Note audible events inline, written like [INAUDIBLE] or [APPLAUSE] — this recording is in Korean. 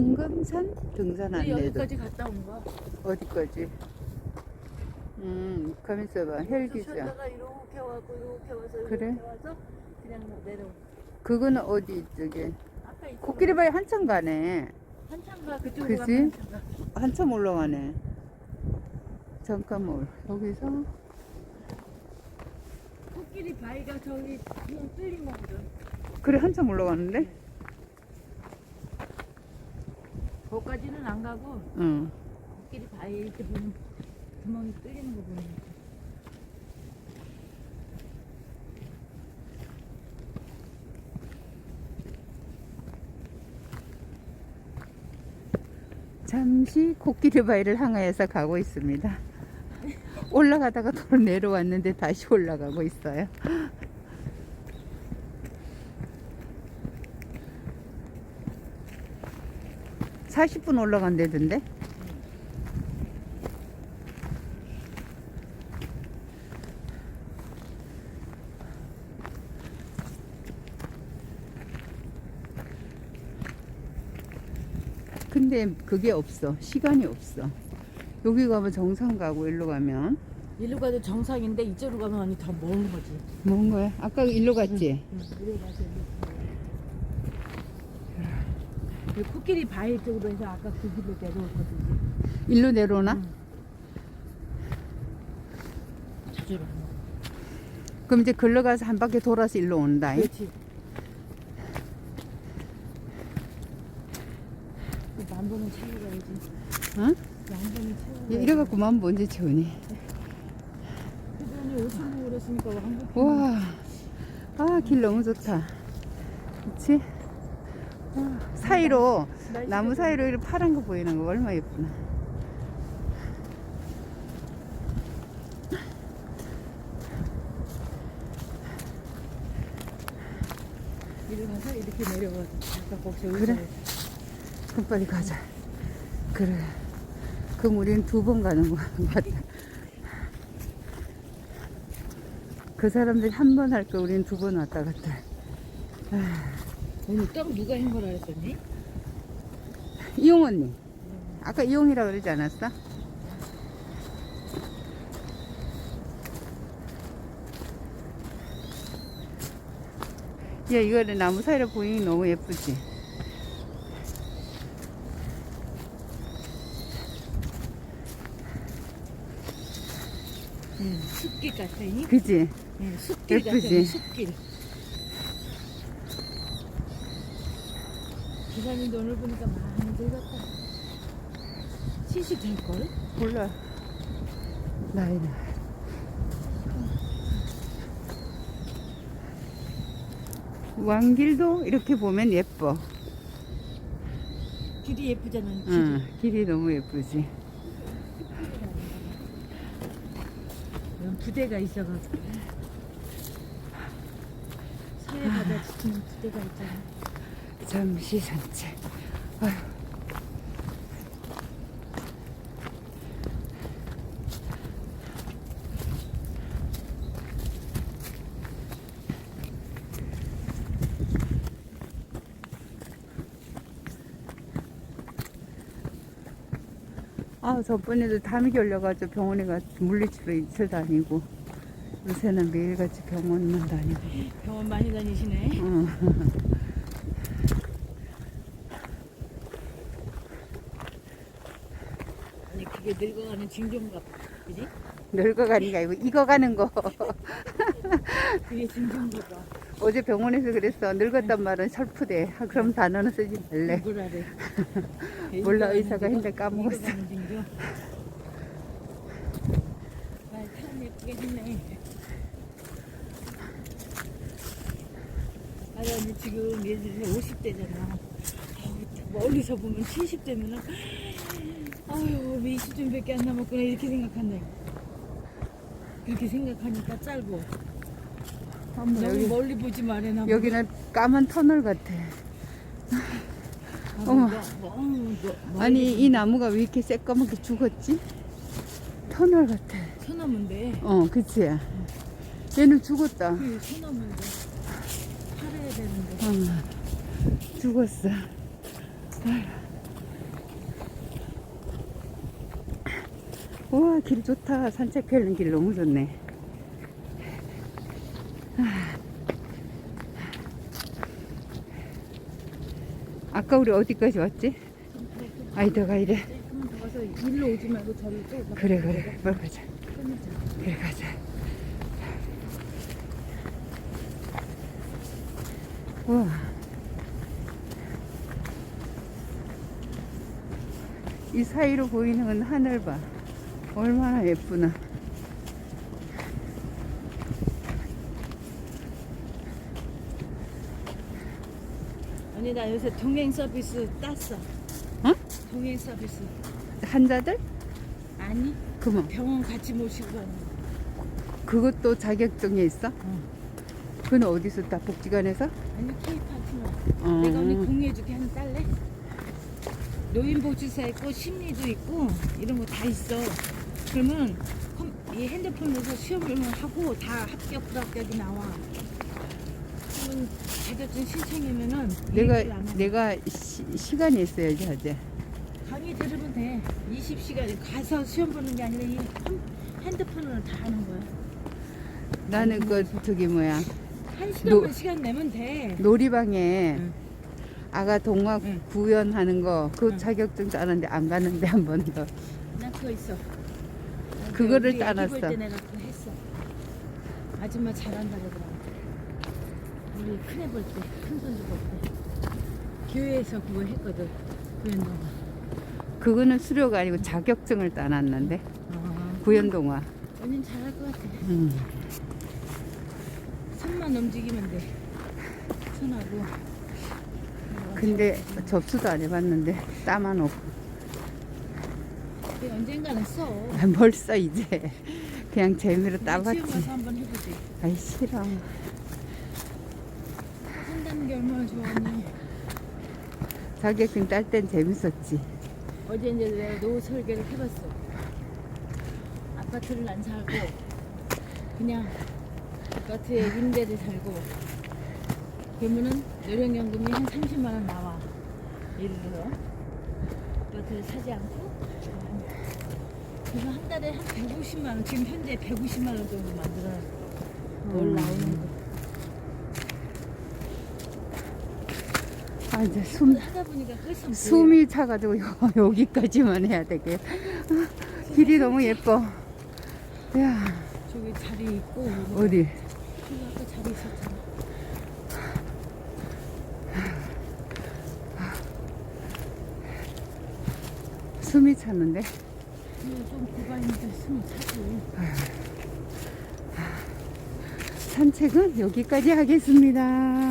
황금산 등산 안내도 여기까지 갔다 온 거야. 어디까지? 음, 가면서 봐. 헬기장. 쉬었다가 이렇게 와고 이렇게 와서 이렇게 그래? 와서 그냥 내려온. 그거는 어디 저기 아까 있 코끼리 바위 한참 가네. 한참 가 그쪽으로 그지? 가면 한참 가. 한참 올라가네. 잠깐만 여기서 코끼리 바위가 저기 그냥 뚫린 거거든. 그래 한참 올라가는데? 거기까지는 안 가고 응. 코끼리 바위 이렇게 보면 구멍이 뚫리는 거 보면 잠시 코끼리 바위를 향하여서 가고 있습니다. [LAUGHS] 올라가다가 또 내려왔는데 다시 올라가고 있어요. [LAUGHS] (40분) 올라간대던데? 근데 그게 없어. 시간이 없어. 여기 가면 정상 가고 일로 가면. 일로 가도 정상인데 이쪽으로 가면 언니 더 먼 거지. 뭔 거야? 아까 일로 갔지? 응, 이리 가서 이 코끼리 바위 쪽으로 해서 아까 그 길로 내려오거든요. 일로 내려오나 응. 저쪽으로. 그럼 이제 글로 가서 한 바퀴 돌아서 일로 온다 그렇지. 만보는 채고 가야지. 응? 양봉이 채고. 야, 이래 갖고 만 뭔지 지우니 그전에 오신다고 그랬으니까 왕복. 우와 아 길 너무 좋다 그치 와, 사이로 나무 사이로 이렇게 파란 거 보이는 거 얼마나 예쁘나. 이리 가서 이렇게 내려가. 아까 거기서 그래. 그럼 빨리 가자. 그래. 그럼 우리는 두번 가는 거 같다 [LAUGHS] 그 사람들이 한 번 할 거 우리는 두번 왔다 갔다 오늘 떡 누가 한 거라 그랬더니? 이용 언니 아까 이용이라 그러지 않았어? 야 이거는 나무 사이로 보이니 너무 예쁘지? 응. 숲길 같으니? 그지? 응, 숲길 예쁘지? 같으니 숲길. 기사님도 오늘 보니까 많이 늙었다. 70 될걸? 몰라 나이는 왕길도 이렇게 보면 예뻐 길이 예쁘잖아. 길이. 응, 길이 너무 예쁘지 이런 부대가 있어가지고. 서해 바다 지키는 부대가 있잖아. 잠시 산책 아휴. 아, 저번에도 담이 걸려가지고 병원에 가서 물리치료 이틀 다니고 요새는 매일같이 병원만 다니고 병원 많이 다니시네. 응. [LAUGHS] 그게 늙어가는 징조인가 봐. 그지? 늙어가는 게 아니고 익어가는 거 그게 징조인가 봐. 어제 병원에서 그랬어 늙었단 말은 슬프대 아, 그럼 단어는 쓰지 말래 누구라래? [LAUGHS] 몰라, 의사가? 했는데 까먹었어. 익어가는 징조? 말참 예쁘게 했네. 아니 언니 지금 예전에 50대잖아. 멀리서 보면 70대면은 아유 왜 20점밖에 안 남았구나. 이렇게 생각한다. 그렇게 생각하니까 짧고 너무 여기, 멀리 보지 말해 나. 여기는 까만 터널 같아. 아, 어머. 아니 이 나무가 왜 이렇게 새까맣게 죽었지? 터널 같아. 소나무인데. 어 그치? 얘는 죽었다. 그 소나무인데. 팔아야 되는데. 어, 죽었어. 아휴. 우와, 길 좋다. 산책하는 길 너무 좋네. 아. 아까 우리 어디까지 왔지? 아이다가 이래. 가서 일로 오지 말고 저를 또 그래, 그래. 빨리 가자. 그래, 가자. 우와. 이 사이로 보이는 하늘 봐. 얼마나 예쁘나. 언니 나 요새 동행 서비스 땄어. 응? 동행 서비스. 한자들? 아니 그만. 병원 같이 모시고 가는 거. 그것도 자격증에 있어? 응. 그건 어디서 따? 복지관에서? 아니 K 파트너. 어. 내가 언니 공유해줄게 하나 딸래? 노인복지사 있고 심리도 있고 이런 거 다 있어. 그러면 컴- 이 핸드폰에서 시험을 하고 다 합격 불합격이 나와. 그러면 자격증 신청이면은 내가 얘기를 안 해. 내가 시, 시간이 있어야지 하지. 강의 들으면 돼. 20시간 가서 시험 보는 게 아니라 이 컴- 핸드폰으로 다 하는 거야. 나는 그 저기 뭐야 한 노- 시간만 시간 내면 돼. 놀이방에 응. 아가 동화 응. 구연하는 거 그 응. 자격증 따는데 안 갔는데 한번 더. 나 그거 있어. 나 그거를 우리 애기 따놨어. 볼때 내가 그거 했어. 아줌마 잘한다 그러더라고. 우리 큰애 볼 때, 큰 손주 볼 때. 교회에서 그거 했거든. 구연동화. 그거는 수료가 아니고 자격증을 따놨는데 아, 구연동화. 언니 잘할 것 같아. 음. 손만 움직이면 돼. 손하고. 근데 접수도 안 해봤는데 따만 없고 근데 언젠가는 써. 아, 뭘써 이제 그냥 재미로 따봤지. 가서 한번 해보지. 아이 싫어. 한다는 게 얼마나 좋아하니. 자격증 딸 땐 재밌었지. 어제 이제 내가 노후 설계를 해봤어. 아파트를 안 살고 그냥 아파트에 임대를 살고 그러면은 노령연금이 한 30만 원 나와. 예를 들어 아파트를 사지 않고 그래서 한 달에 한 150만 원 지금 현재 150만 원 정도 만들어 월 음. 나오는 거. 아 이제 숨 하다 보니까 훨씬 숨이 차가지고 여- [LAUGHS] 여기까지만 해야 되게. 아, [LAUGHS] 길이 너무 예뻐. 야. 저기 자리 있고 여기 어디? 아까 자리 있었잖아. 숨이 차는데. 좀 구간이니까 숨이 차고. 산책은 여기까지 하겠습니다.